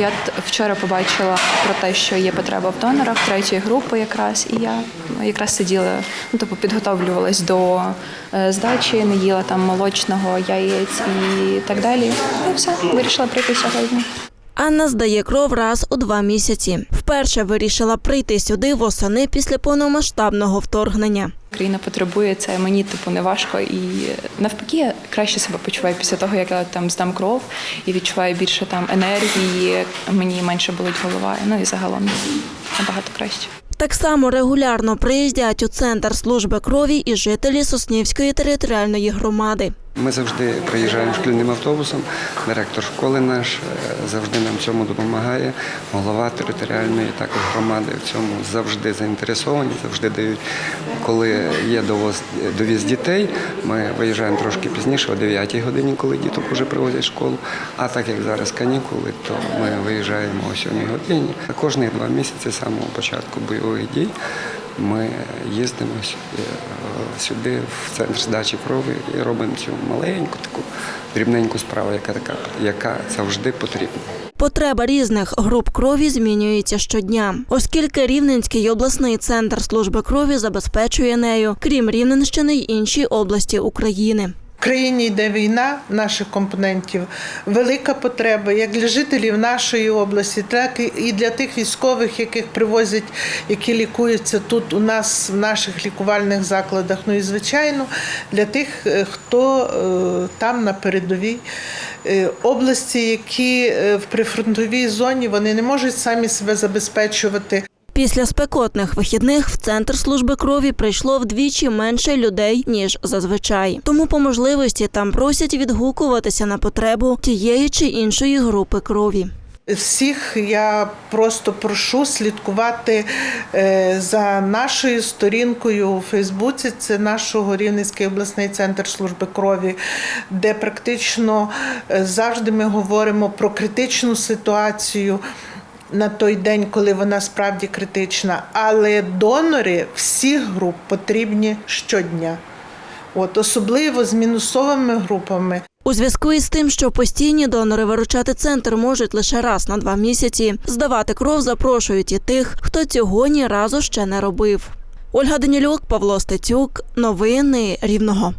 Я вчора побачила про те, що є потреба в донорах третьої групи, якраз, і я ну, якраз сиділа, ну тобто підготовлювалась до е, здачі, не їла там молочного, яєць і так далі. Ну, все, вирішила прийти сьогодні. Анна здає кров раз у два місяці. Вперше вирішила прийти сюди восени після повномасштабного вторгнення. Країна потребує це мені типу не важко і навпаки я краще себе почуваю після того, як я там здам кров і відчуваю більше там енергії, мені менше болить голова. Ну і загалом набагато краще. Так само регулярно приїздять у центр служби крові і жителі Соснівської територіальної громади. Ми завжди приїжджаємо шкільним автобусом. Директор школи наш е, завжди нам в цьому допомагає. Голова територіальної також громади в цьому завжди заінтересовані, завжди дають. Коли є довоз, довіз дітей, ми виїжджаємо трошки пізніше, о 9 годині, коли діток вже привозять школу. А так як зараз канікули, то ми виїжджаємо о 7 годині. Кожні два місяці з самого початку бойових дій ми їздимо сюди, е, в центр здачі крові і робимо цю маленьку таку дрібненьку справу, яка така, яка завжди потрібна. Потреба різних груп крові змінюється щодня, оскільки Рівненський обласний центр служби крові забезпечує нею, крім Рівненщини й інші області України. Країні йде війна наших компонентів, велика потреба як для жителів нашої області, так і для тих військових, яких привозять, які лікуються тут у нас в наших лікувальних закладах. Ну і звичайно для тих, е, хто е, там на передовій. Е, Області, які в прифронтовій зоні, вони не можуть самі себе забезпечувати. Після спекотних вихідних в центр служби крові прийшло вдвічі менше людей ніж зазвичай. Тому по можливості там просять відгукуватися на потребу тієї чи іншої групи крові. Всіх я просто прошу слідкувати е, за нашою сторінкою у Фейсбуці. Це нашого Рівненський обласний центр служби крові, де практично е, завжди ми говоримо про критичну ситуацію. На той день, коли вона справді критична, але донори всіх груп потрібні щодня, от особливо з мінусовими групами. У зв'язку із тим, що постійні донори виручати центр можуть лише раз на два місяці, здавати кров запрошують і тих, хто цього ні разу ще не робив. Ольга Данілюк, Павло Стецюк, новини Рівного.